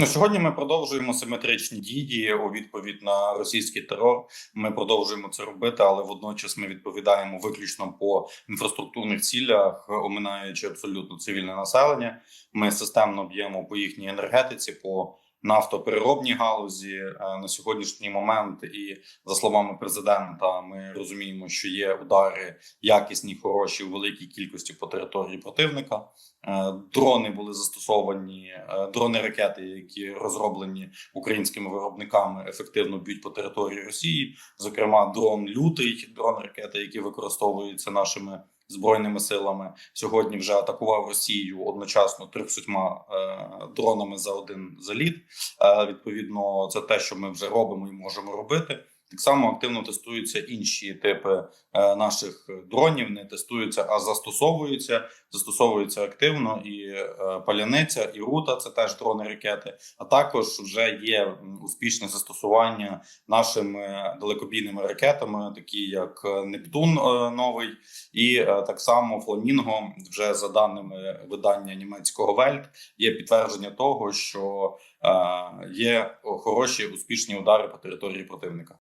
Ну, сьогодні ми продовжуємо симетричні дії у відповідь на російський терор. Ми продовжуємо це робити, але водночас ми відповідаємо виключно по інфраструктурних цілях, оминаючи абсолютно цивільне населення. Ми системно б'ємо по їхній енергетиці, по нафтопереробній галузі Е, на сьогоднішній момент. І за словами президента, ми розуміємо, що є удари якісні, хороші у великій кількості по території противника. Е, Дрони були застосовані, е, дрони ракети, які розроблені українськими виробниками, ефективно б'ють по території Росії. Зокрема, дрон лютий, дрон ракети, які використовуються нашими збройними силами, сьогодні вже атакував Росію одночасно 300 е, дронами за один заліт. Е, Відповідно, це те, що ми вже робимо і можемо робити. Так само активно тестуються інші типи е, наших дронів. Не тестуються, а застосовуються. Застосовуються активно і е, паляниця, і рута це теж дрони ракети. А також вже є успішне застосування нашими далекобійними ракетами, такі як е, Нептун новий, і так само Фламінго. Вже за даними видання німецького Вельт, є підтвердження того, що є хороші успішні удари по території противника.